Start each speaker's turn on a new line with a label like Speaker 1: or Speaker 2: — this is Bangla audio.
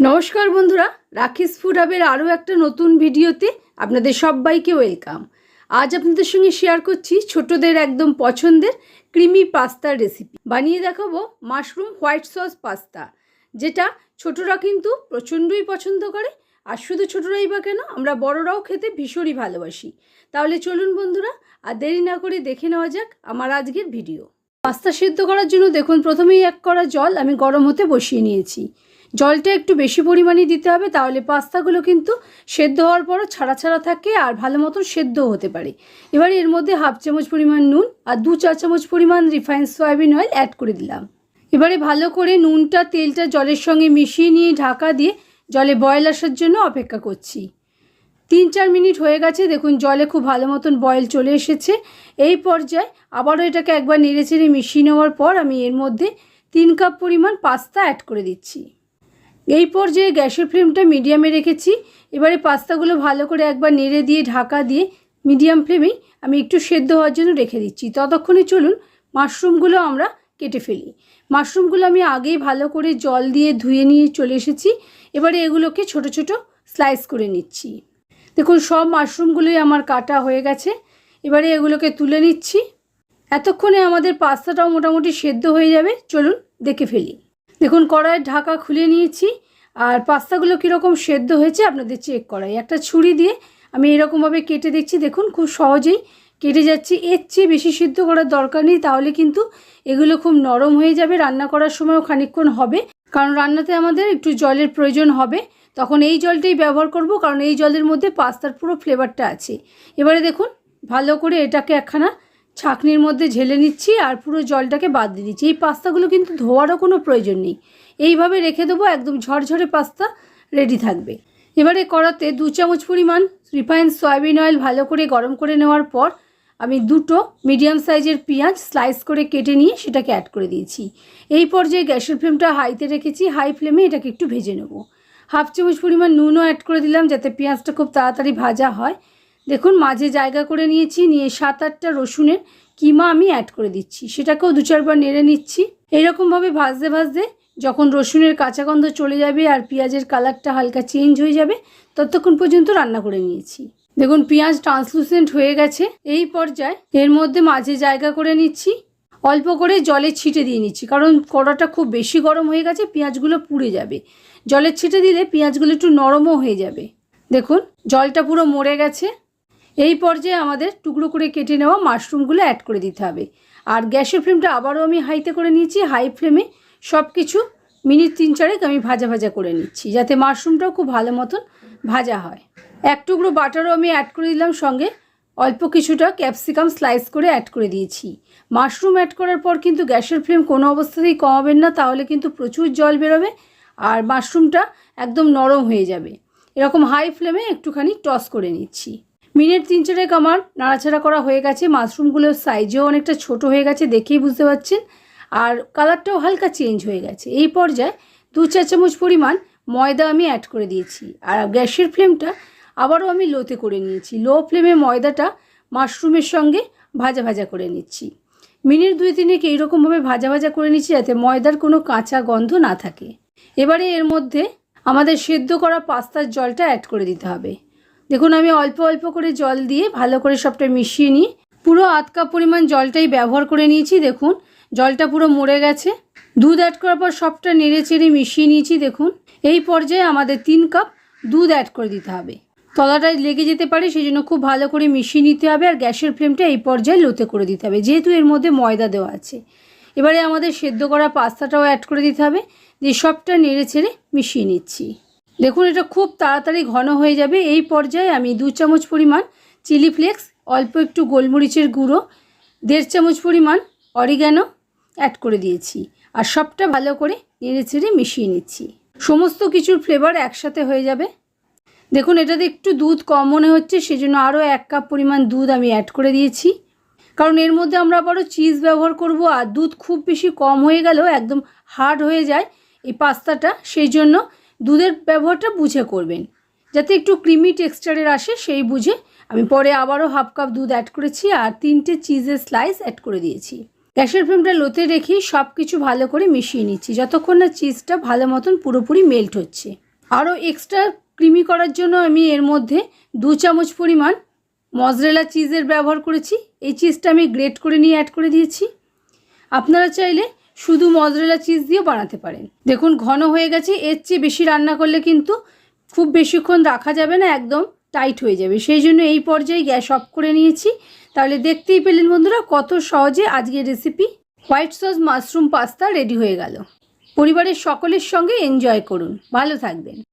Speaker 1: নমস্কার বন্ধুরা, রাখিস ফুড হাবের আরও একটা নতুন ভিডিওতে আপনাদের সবাইকে ওয়েলকাম। আজ আপনাদের সঙ্গে শেয়ার করছি ছোটদের একদম পছন্দের ক্রিমি পাস্তার রেসিপি বানিয়ে দেখাবো মাশরুম হোয়াইট সস পাস্তা, যেটা ছোটরা কিন্তু প্রচণ্ডই পছন্দ করে, আর শুধু ছোটরাই বা কেন, আমরা বড়রাও খেতে ভীষণই ভালোবাসি। তাহলে চলুন বন্ধুরা, আর দেরি না করে দেখে নেওয়া যাক আমার আজকের ভিডিও। পাস্তা সিদ্ধ করার জন্য দেখুন, প্রথমেই এক কড়া জল আমি গরম হতে বসিয়ে নিয়েছি। জলটা একটু বেশি পরিমাণে দিতে হবে, তাহলে পাস্তাগুলো কিন্তু সেদ্ধ হওয়ার পরও ছাড়া ছাড়া থাকে আর ভালো মতন সেদ্ধও হতে পারে। এবার এর মধ্যে হাফ চামচ পরিমাণ নুন আর দু চা চামচ পরিমাণ রিফাইন সয়াবিন অয়েল অ্যাড করে দিলাম। এবারে ভালো করে নুনটা, তেলটা জলের সঙ্গে মিশিয়ে নিয়ে ঢাকা দিয়ে জলে বয়েল আসার জন্য অপেক্ষা করছি। তিন চার মিনিট হয়ে গেছে, দেখুন জলে খুব ভালো মতন বয়েল চলে এসেছে। এই পর্যায়ে আবারও এটাকে একবার নেড়ে চেড়ে মিশিয়ে নেওয়ার পর আমি এর মধ্যে তিন কাপ পরিমাণ পাস্তা অ্যাড করে দিচ্ছি। এই পর্যায়ে গ্যাসের ফ্লেমটা মিডিয়ামে রেখেছি। এবারে পাস্তাগুলো ভালো করে একবার নেড়ে দিয়ে, ঢাকা দিয়ে মিডিয়াম ফ্লেমেই আমি একটু সেদ্ধ হওয়ার জন্য রেখে দিচ্ছি। ততক্ষণে চলুন মাশরুমগুলো আমরা কেটে ফেলি। মাশরুমগুলো আমি আগেই ভালো করে জল দিয়ে ধুয়ে নিয়ে চলে এসেছি। এবারে এগুলোকে ছোট ছোট স্লাইস করে নিচ্ছি। দেখুন, সব মাশরুমগুলোই আমার কাটা হয়ে গেছে। এবারে এগুলোকে তুলে নিচ্ছি। এতক্ষণে আমাদের পাস্তাটাও মোটামুটি সেদ্ধ হয়ে যাবে। চলুন দেখে ফেলি। দেখুন, কড়াইয়ের ঢাকা খুলে নিয়েছি। আর পাস্তাগুলো কীরকম সেদ্ধ হয়েছে আপনাদের চেক করাই। একটা ছুরি দিয়ে আমি এরকমভাবে কেটে দেখছি, দেখুন খুব সহজেই কেটে যাচ্ছি। এর চেয়ে বেশি সিদ্ধ করার দরকার নেই, তাহলে কিন্তু এগুলো খুব নরম হয়ে যাবে, রান্না করার সময়ও খানিকক্ষণ হবে। কারণ রান্নাতে আমাদের একটু জলের প্রয়োজন হবে, তখন এই জলটাই ব্যবহার করব, কারণ এই জলের মধ্যে পাস্তার পুরো ফ্লেভারটা আছে। এবারে দেখুন, ভালো করে এটাকে একখানা ছাঁকনির মধ্যে ঝেলে নিচ্ছি আর পুরো জলটাকে বাদ দিয়ে দিচ্ছি। এই পাস্তাগুলো কিন্তু ধোয়ারও কোনো প্রয়োজন নেই। এইভাবে রেখে দেবো, একদম ঝরঝরে পাস্তা রেডি থাকবে। এবারে কড়াতে দু চামচ পরিমাণ রিফাইন সয়াবিন অয়েল ভালো করে গরম করে নেওয়ার পর আমি দুটো মিডিয়াম সাইজের পেঁয়াজ স্লাইস করে কেটে নিয়ে সেটাকে অ্যাড করে দিয়েছি। এই পর্যায়ে গ্যাসের ফ্লেমটা হাইতে রেখেছি হাই ফ্লেমে এটাকে একটু ভেজে নেব। হাফ চামচ পরিমাণ নুনও অ্যাড করে দিলাম যাতে পেঁয়াজটা খুব তাড়াতাড়ি ভাজা হয়। দেখুন, মাঝে জায়গা করে নিয়েছি, নিয়ে সাত আটটা রসুনের কিমা আমি অ্যাড করে দিচ্ছি। সেটাকেও দু চারবার নেড়ে নিচ্ছি। এইরকমভাবে ভাজতে ভাজতে যখন রসুনের কাঁচা গন্ধ চলে যাবে আর পেঁয়াজের কালারটা হালকা চেঞ্জ হয়ে যাবে, ততক্ষণ পর্যন্ত রান্না করে নিয়েছি। দেখুন, পেঁয়াজ ট্রান্সলুসেন্ট হয়ে গেছে, এই পর্যায়ে এর মধ্যে মাঝে জায়গা করে নিচ্ছি। অল্প করে জলে ছিটে দিয়ে নিচ্ছি, কারণ কড়াটা খুব বেশি গরম হয়ে গেছে, পেঁয়াজগুলো পুড়ে যাবে। জলের ছিটে দিলে পেঁয়াজগুলো একটু নরমও হয়ে যাবে। দেখুন, জলটা পুরো মরে গেছে। এই পর্যায়ে আমাদের টুকরো করে কেটে নেওয়া মাশরুমগুলো অ্যাড করে দিতে হবে। আর গ্যাসের ফ্লেমটা আবারও আমি হাইতে করে নিয়েছি, হাই ফ্লেমে সব কিছু মিনিট তিন চারেক আমি ভাজা ভাজা করে নিচ্ছি, যাতে মাশরুমটাও খুব ভালো মতন ভাজা হয়। এক টুকরো বাটারও আমি অ্যাড করে দিলাম সঙ্গে, অল্প কিছুটা ক্যাপসিকাম স্লাইস করে অ্যাড করে দিয়েছি। মাশরুম অ্যাড করার পর কিন্তু গ্যাসের ফ্লেম কোনো অবস্থাতেই কমাবেন না, তাহলে কিন্তু প্রচুর জল বেরোবে আর মাশরুমটা একদম নরম হয়ে যাবে। এরকম হাই ফ্লেমে একটুখানি টস করে নিচ্ছি। মিনিট তিন চারেক আমার নাড়াচাড়া করা হয়ে গেছে, মাশরুমগুলোর সাইজেও অনেকটা ছোট হয়ে গেছে দেখেই বুঝতে পারছেন। আর কালারটাও হালকা চেঞ্জ হয়ে গেছে। এই পর্যায়ে দু চা চামচ পরিমাণ ময়দা আমি অ্যাড করে দিয়েছি। আর গ্যাসের ফ্লেমটা আবারও আমি লোতে করে নিয়েছি। লো ফ্লেমে ময়দাটা মাশরুমের সঙ্গে ভাজা ভাজা করে নিচ্ছি। মিনিট দুই তিনেক এইরকমভাবে ভাজা ভাজা করে নিচ্ছি যাতে ময়দার কোনো কাঁচা গন্ধ না থাকে। এবারে এর মধ্যে আমাদের সেদ্ধ করা পাস্তার জলটা অ্যাড করে দিতে হবে। দেখুন, আমি অল্প অল্প করে জল দিয়ে ভালো করে সবটা মিশিয়ে নিই। পুরো আধ কাপ পরিমাণ জলটাই ব্যবহার করে নিয়েছি, দেখুন। জলটা পুরো মরে গেছে। দুধ অ্যাড করার পর সবটা নেড়ে চেড়ে মিশিয়ে নিয়েছি, দেখুন। এই পর্যায়ে আমাদের তিন কাপ দুধ অ্যাড করে দিতে হবে। তলাটায় লেগে যেতে পারে সেই জন্য খুব ভালো করে মিশিয়ে নিতে হবে আর গ্যাসের ফ্লেমটা এই পর্যায়ে লোতে করে দিতে হবে, যেহেতু এর মধ্যে ময়দা দেওয়া আছে। এবারে আমাদের সেদ্ধ করা পাস্তাটাও অ্যাড করে দিতে হবে। দিয়ে সবটা নেড়ে ছেড়ে মিশিয়ে নিচ্ছি। দেখুন, এটা খুব তাড়াতাড়ি ঘন হয়ে যাবে। এই পর্যায়ে আমি দু চামচ পরিমাণ চিলি ফ্লেক্স, অল্প একটু গোলমরিচের গুঁড়ো, দেড় চামচ পরিমাণ অরিগ্যানো অ্যাড করে দিয়েছি। আর সবটা ভালো করে নেড়ে ছেড়ে মিশিয়ে নিচ্ছি। সমস্ত কিছুর ফ্লেভার একসাথে হয়ে যাবে। দেখুন, এটাতে একটু দুধ কম মনে হচ্ছে, সেজন্য আরও এক কাপ পরিমাণ দুধ আমি অ্যাড করে দিয়েছি। কারণ এর মধ্যে আমরা আবারও চিজ ব্যবহার করব, আর দুধ খুব বেশি কম হয়ে গেলেও একদম হার্ড হয়ে যায় এই পাস্তাটা, সেই জন্য দুধের ব্যবহারটা বুঝে করবেন। যাতে একটু ক্রিমি টেক্সচারের আসে, সেই বুঝে আমি পরে আবারও হাফ কাপ দুধ অ্যাড করেছি আর তিনটে চিজের স্লাইস অ্যাড করে দিয়েছি। গ্যাসের ফ্লেমটা লোতে রেখেই সব কিছু ভালো করে মিশিয়ে নিচ্ছি, যতক্ষণ না চিজটা ভালো মতন পুরোপুরি মেল্ট হচ্ছে। আরও এক্সট্রা ক্রিমি করার জন্য আমি এর মধ্যে দু চামচ পরিমাণ মজরেলা চিজের ব্যবহার করেছি। এই চিজটা আমি গ্রেট করে নিয়ে অ্যাড করে দিয়েছি। আপনারা চাইলে শুধু মজরেলা চিজ দিয়েও বানাতে পারেন। দেখুন, ঘন হয়ে গেছে, এর চেয়ে বেশি রান্না করলে কিন্তু খুব বেশিক্ষণ রাখা যাবে না, একদম টাইট হয়ে যাবে। সেই জন্য এই পর্যায়ে গ্যাস অফ করে নিয়েছি। তাহলে দেখতেই পেলেন বন্ধুরা, কত সহজে আজকের recipe white sauce, mushroom, pasta ready হয়ে গেল। পরিবারের সকলের সঙ্গে এনজয় করুন। ভালো থাকবেন।